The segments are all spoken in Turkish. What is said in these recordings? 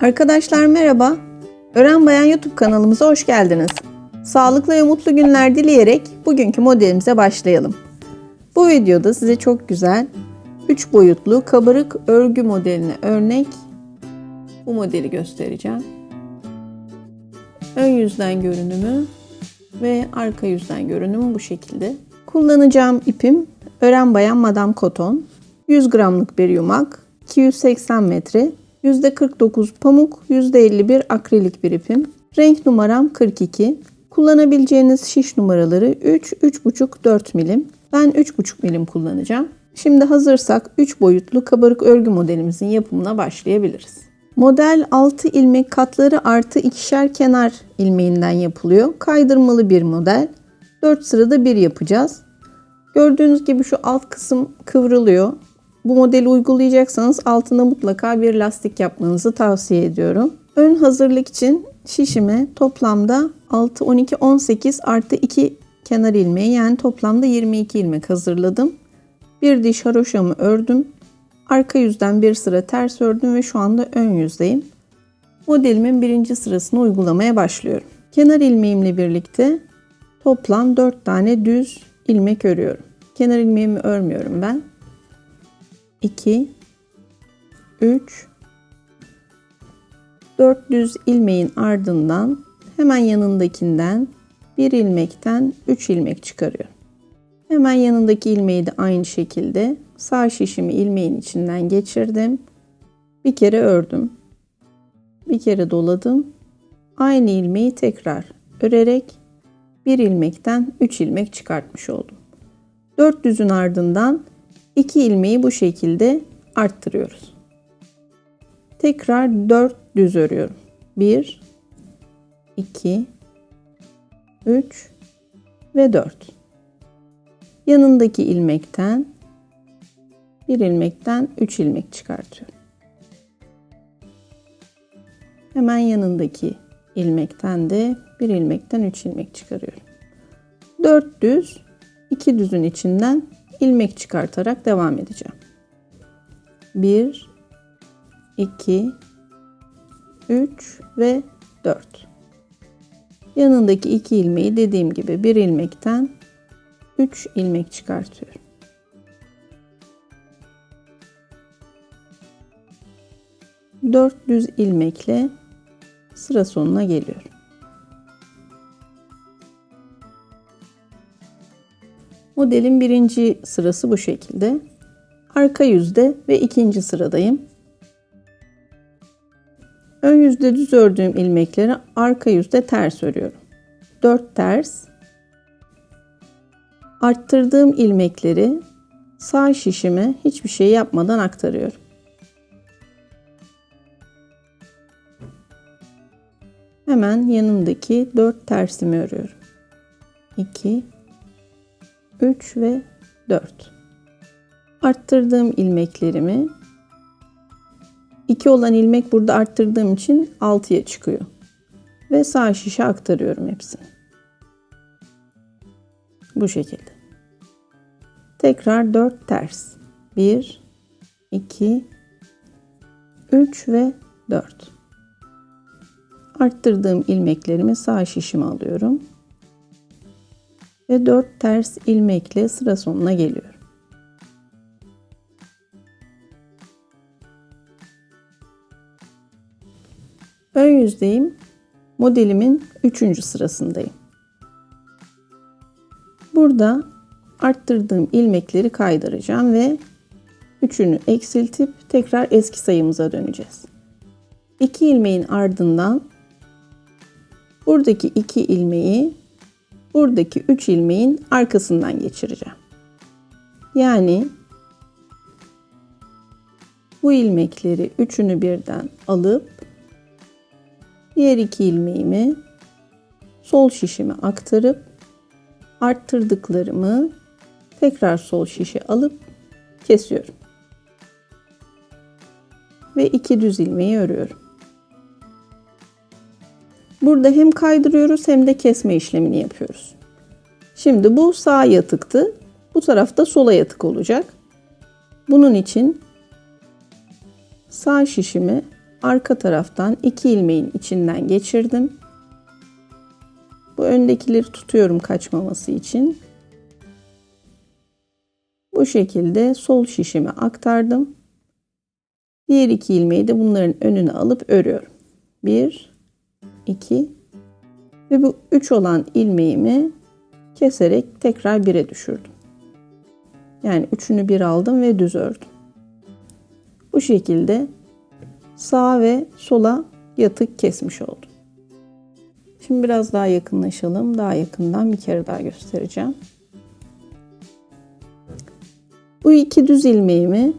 Arkadaşlar merhaba. Öğren Bayan YouTube kanalımıza hoş geldiniz. Sağlıklı ve mutlu günler dileyerek bugünkü modelimize başlayalım. Bu videoda size çok güzel 3 boyutlu kabarık örgü modeline örnek bu modeli göstereceğim. Ön yüzden görünümü ve arka yüzden görünümü bu şekilde. Kullanacağım ipim Ören Bayan Madame Koton. 100 gramlık bir yumak, 280 metre, %49 pamuk, %51 akrilik bir ipim. Renk numaram 42. Kullanabileceğiniz şiş numaraları 3, 3,5, 4 milim. Ben 3,5 milim kullanacağım. Şimdi hazırsak 3 boyutlu kabarık örgü modelimizin yapımına başlayabiliriz. Model 6 ilmek katları artı ikişer kenar ilmeğinden yapılıyor. Kaydırmalı bir model. 4 sırada bir yapacağız. Gördüğünüz gibi şu alt kısım kıvrılıyor. Bu modeli uygulayacaksanız altına mutlaka bir lastik yapmanızı tavsiye ediyorum. Ön hazırlık için şişime toplamda 6, 12, 18 artı 2 kenar ilmeği yani toplamda 22 ilmek hazırladım. Bir diş haroşamı ördüm. Arka yüzden bir sıra ters ördüm ve şu anda ön yüzdeyim. Modelimin birinci sırasını uygulamaya başlıyorum. Kenar ilmeğimle birlikte toplam 4 tane düz ilmek örüyorum. Kenar ilmeğimi örmüyorum ben. 2 3 4 düz ilmeğin ardından hemen yanındakinden bir ilmekten 3 ilmek çıkarıyorum. Hemen yanındaki ilmeği de aynı şekilde sağ şişimi ilmeğin içinden geçirdim. Bir kere ördüm. Bir kere doladım. Aynı ilmeği tekrar örerek bir ilmekten 3 ilmek çıkartmış oldum. 4 düzün ardından 2 ilmeği bu şekilde arttırıyoruz. Tekrar 4 düz örüyorum. 1 2 3 ve 4. Yanındaki ilmekten bir ilmekten 3 ilmek çıkartıyorum. Hemen yanındaki ilmekten de bir ilmekten 3 ilmek çıkarıyorum. 4 düz, 2 düzün içinden ilmek çıkartarak devam edeceğim. 1 2 3 ve 4. Yanındaki iki ilmeği dediğim gibi bir ilmekten 3 ilmek çıkartıyorum. Dört düz ilmekle sıra sonuna geliyorum. Modelin birinci sırası bu şekilde. Arka yüzde ve ikinci sıradayım. Ön yüzde düz ördüğüm ilmekleri arka yüzde ters örüyorum. 4 ters. Arttırdığım ilmekleri sağ şişime hiçbir şey yapmadan aktarıyorum. Hemen yanındaki 4 tersimi örüyorum. 2 3 ve 4. Arttırdığım ilmeklerimi 2 olan ilmek burada arttırdığım için 6'ya çıkıyor. Ve sağ şişe aktarıyorum hepsini. Bu şekilde. Tekrar 4 ters. 1 2 3 ve 4. Arttırdığım ilmeklerimi sağ şişime alıyorum. Ve 4 ters ilmekle sıra sonuna geliyorum. Ön yüzdeyim. Modelimin 3. sırasındayım. Burada arttırdığım ilmekleri kaydıracağım ve üçünü eksiltip tekrar eski sayımıza döneceğiz. 2 ilmeğin ardından buradaki 2 ilmeği buradaki 3 ilmeğin arkasından geçireceğim. Yani bu ilmekleri üçünü birden alıp diğer iki ilmeğimi sol şişime aktarıp arttırdıklarımı tekrar sol şişe alıp kesiyorum. Ve iki düz ilmeği örüyorum. Burada hem kaydırıyoruz hem de kesme işlemini yapıyoruz. Şimdi bu sağ yatıktı. Bu tarafta sola yatık olacak. Bunun için sağ şişimi arka taraftan iki ilmeğin içinden geçirdim. Bu öndekileri tutuyorum kaçmaması için. Bu şekilde sol şişime aktardım. Diğer iki ilmeği de bunların önüne alıp örüyorum. 1 2 ve bu 3 olan ilmeğimi keserek tekrar 1'e düşürdüm. Yani üçünü bir aldım ve düz ördüm. Bu şekilde sağa ve sola yatık kesmiş oldum. Şimdi biraz daha yakınlaşalım. Daha yakından bir kere daha göstereceğim. Bu iki düz ilmeğimi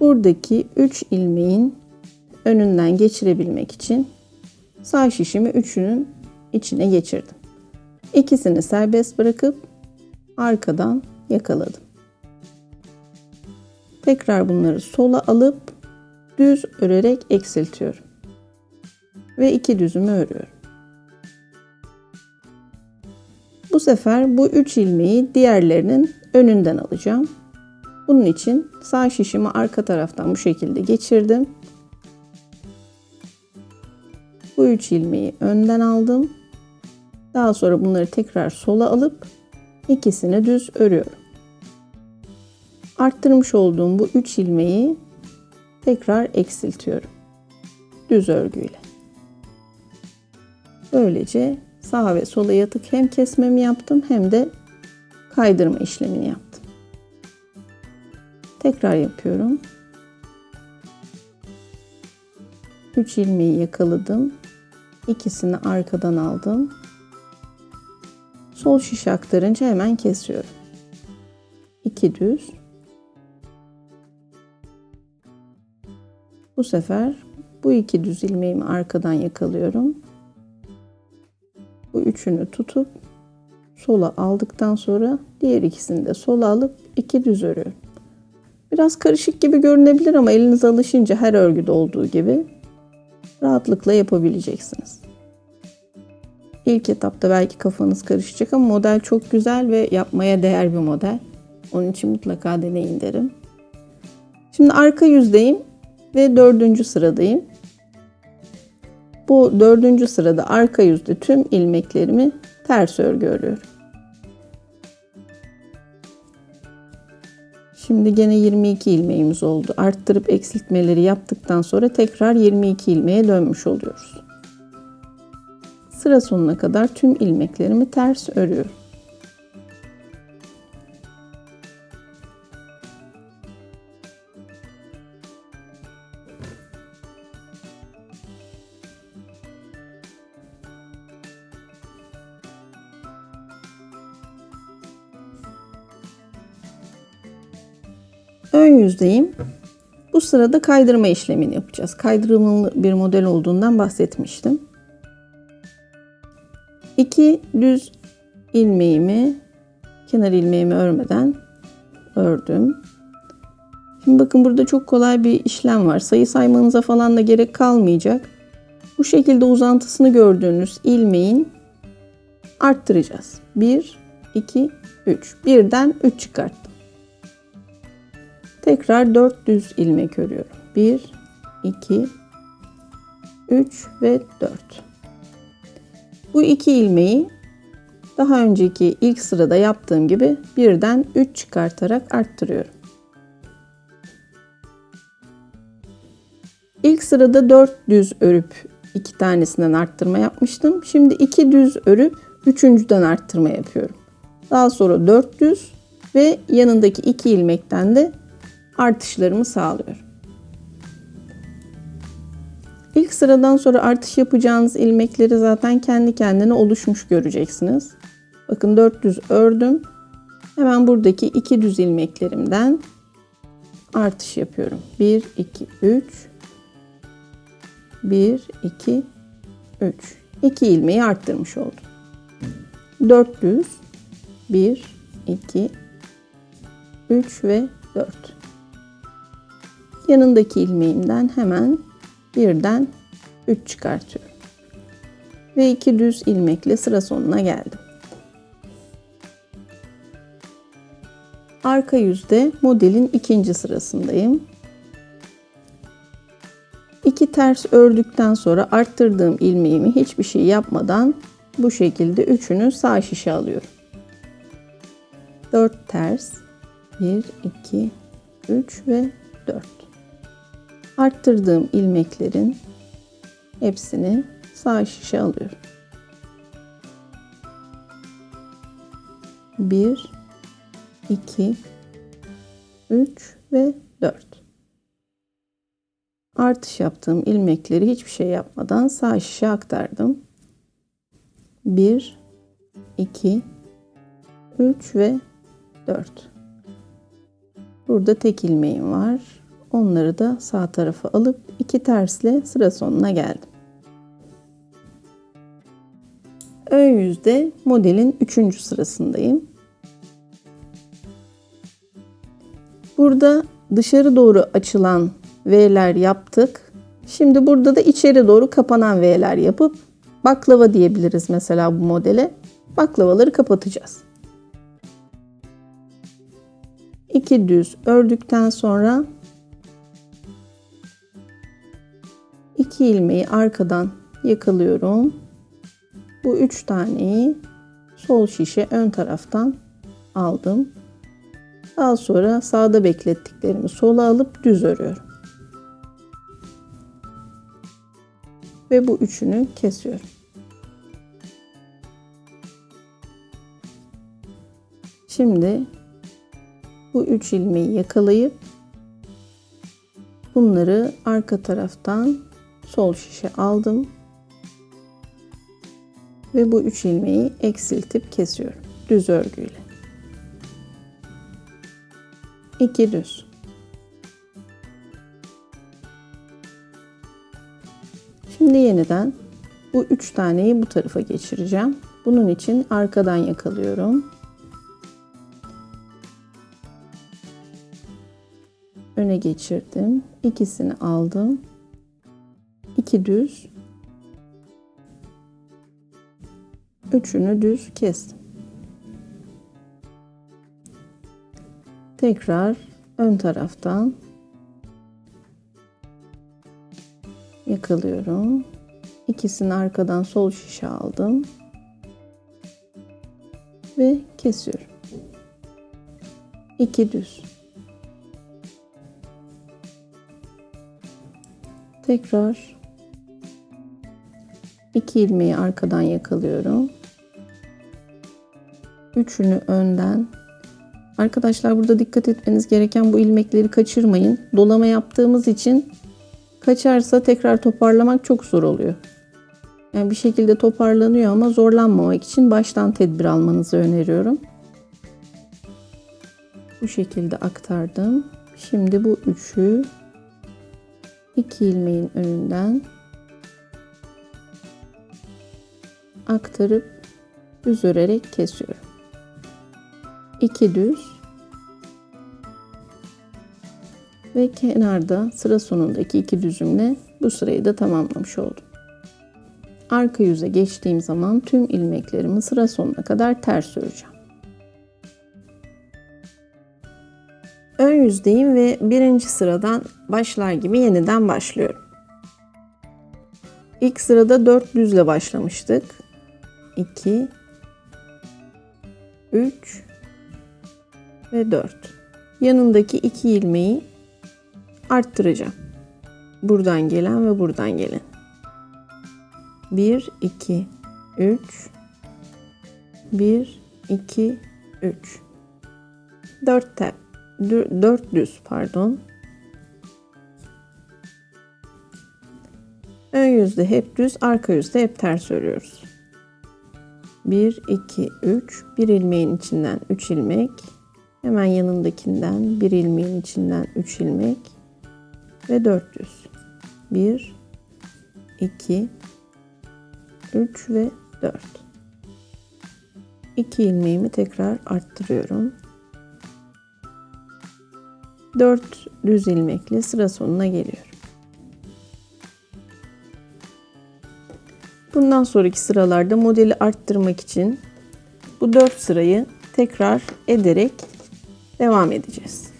buradaki 3 ilmeğin önünden geçirebilmek için sağ şişimi üçünün içine geçirdim. İkisini serbest bırakıp arkadan yakaladım. Tekrar bunları sola alıp düz örerek eksiltiyorum. Ve iki düzümü örüyorum. Bu sefer bu üç ilmeği diğerlerinin önünden alacağım. Bunun için sağ şişimi arka taraftan bu şekilde geçirdim. Bu üç ilmeği önden aldım. Daha sonra bunları tekrar sola alıp ikisini düz örüyorum. Arttırmış olduğum bu üç ilmeği tekrar eksiltiyorum. Düz örgüyle. Böylece sağa ve sola yatık hem kesmemi yaptım hem de kaydırma işlemini yaptım. Tekrar yapıyorum. 3 ilmeği yakaladım. İkisini arkadan aldım. Sol şiş aktarınca hemen kesiyorum. 2 düz. Bu sefer bu iki düz ilmeğimi arkadan yakalıyorum. Bu üçünü tutup sola aldıktan sonra diğer ikisini de sola alıp iki düz örüyorum. Biraz karışık gibi görünebilir ama eliniz alışınca her örgüde olduğu gibi rahatlıkla yapabileceksiniz. İlk etapta belki kafanız karışacak ama model çok güzel ve yapmaya değer bir model. Onun için mutlaka deneyin derim. Şimdi arka yüzdeyim ve dördüncü sıradayım. Bu dördüncü sırada arka yüzde tüm ilmeklerimi ters örgü örüyorum. Şimdi gene 22 ilmeğimiz oldu. Arttırıp eksiltmeleri yaptıktan sonra tekrar 22 ilmeğe dönmüş oluyoruz. Sıra sonuna kadar tüm ilmeklerimi ters örüyorum. Ön yüzdeyim. Bu sırada kaydırma işlemini yapacağız. Kaydırmalı bir model olduğundan bahsetmiştim. İki düz ilmeğimi kenar ilmeğimi örmeden ördüm. Şimdi bakın burada çok kolay bir işlem var. Sayı saymanıza falan da gerek kalmayacak. Bu şekilde uzantısını gördüğünüz ilmeğin arttıracağız. 1, 2, 3. Birden 3 çıkarttım. Tekrar 4 düz ilmek örüyorum. 1, 2, 3 ve 4. Bu iki ilmeği daha önceki ilk sırada yaptığım gibi birden 3 çıkartarak arttırıyorum. İlk sırada 4 düz örüp iki tanesinden arttırma yapmıştım. Şimdi 2 düz örüp üçüncüden arttırma yapıyorum. Daha sonra 4 düz ve yanındaki iki ilmekten de artışlarımı sağlıyorum. İlk sıradan sonra artış yapacağınız ilmekleri zaten kendi kendine oluşmuş göreceksiniz. Bakın 400 ördüm. Hemen buradaki iki düz ilmeklerimden artış yapıyorum. 1 2 3 1 2 3 2 ilmeği arttırmış oldum. 400 1 2 3 ve 4 yanındaki ilmeğimden hemen birden 3 çıkartıyorum. Ve iki düz ilmekle sıra sonuna geldim. Arka yüzde modelin ikinci sırasındayım. iki ters ördükten sonra arttırdığım ilmeğimi hiçbir şey yapmadan bu şekilde üçünü sağ şişe alıyorum. 4 ters 1 2 3 ve 4 arttırdığım ilmeklerin hepsini sağ şişe alıyorum. 1 2 3 ve 4 artış yaptığım ilmekleri hiçbir şey yapmadan sağ şişe aktardım. 1 2 3 ve 4 Burada tek ilmeğim var. Onları da sağ tarafa alıp iki tersle sıra sonuna geldim. Ön yüzde modelin 3. sırasındayım. Burada dışarı doğru açılan V'ler yaptık. Şimdi burada da içeri doğru kapanan V'ler yapıp baklava diyebiliriz mesela bu modele. Baklavaları kapatacağız. İki düz ördükten sonra iki ilmeği arkadan yakalıyorum. Bu üç taneyi sol şişe ön taraftan aldım. Daha sonra sağda beklettiklerimi sola alıp düz örüyorum. Ve bu üçünü kesiyorum. Şimdi bu üç ilmeği yakalayıp bunları arka taraftan sol şişe aldım ve bu üç ilmeği eksiltip kesiyorum düz örgüyle. 2 düz. Şimdi yeniden bu üç taneyi bu tarafa geçireceğim. Bunun için arkadan yakalıyorum. Öne geçirdim. İkisini aldım. İki düz. Üçünü düz kestim. Tekrar ön taraftan yakalıyorum. İkisini arkadan sol şişe aldım. Ve kesiyorum. İki düz. Tekrar iki ilmeği arkadan yakalıyorum. Üçünü önden. Arkadaşlar burada dikkat etmeniz gereken bu ilmekleri kaçırmayın. Dolama yaptığımız için kaçarsa tekrar toparlamak çok zor oluyor. Yani bir şekilde toparlanıyor ama zorlanmamak için baştan tedbir almanızı öneriyorum. Bu şekilde aktardım. Şimdi bu üçü iki ilmeğin önünden aktarıp düz örerek kesiyorum. 2 düz ve kenarda sıra sonundaki iki düzümle bu sırayı da tamamlamış oldum. Arka yüze geçtiğim zaman tüm ilmeklerimi sıra sonuna kadar ters öreceğim. Ön yüzdeyim ve birinci sıradan başlar gibi yeniden başlıyorum. İlk sırada 4 düzle başlamıştık. 2 3 ve 4. Yanındaki iki ilmeği arttıracağım. Buradan gelen ve buradan gelen. 1 2 3 1 2 3 4 tep 4 düz pardon. Ön yüzde hep düz, arka yüzde hep ters örüyoruz. 1 2 3 bir ilmeğin içinden 3 ilmek Hemen yanındakinden bir ilmeğin içinden 3 ilmek ve 400. 1 2 3 ve 4. 2 ilmeğimi tekrar arttırıyorum. 4 düz ilmekle sıra sonuna geliyorum. Bundan sonraki sıralarda modeli arttırmak için bu 4 sırayı tekrar ederek devam edeceğiz.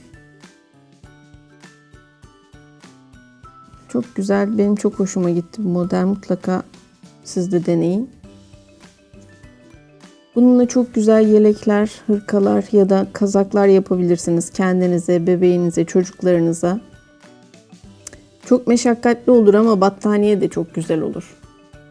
Çok güzel. Benim çok hoşuma gitti bu model. Mutlaka siz de deneyin. Bununla çok güzel yelekler, hırkalar ya da kazaklar yapabilirsiniz kendinize, bebeğinize, çocuklarınıza. Çok meşakkatli olur ama battaniye de çok güzel olur.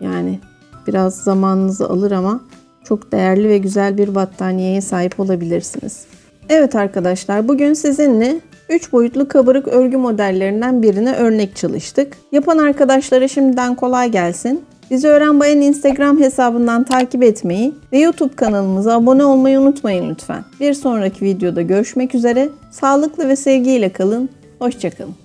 Yani biraz zamanınızı alır ama çok değerli ve güzel bir battaniyeye sahip olabilirsiniz. Evet arkadaşlar bugün sizinle 3 boyutlu kabarık örgü modellerinden birine örnek çalıştık. Yapan arkadaşlara şimdiden kolay gelsin. Bizi Öğren Bayan Instagram hesabından takip etmeyi ve YouTube kanalımıza abone olmayı unutmayın lütfen. Bir sonraki videoda görüşmek üzere. Sağlıklı ve sevgiyle kalın. Hoşçakalın.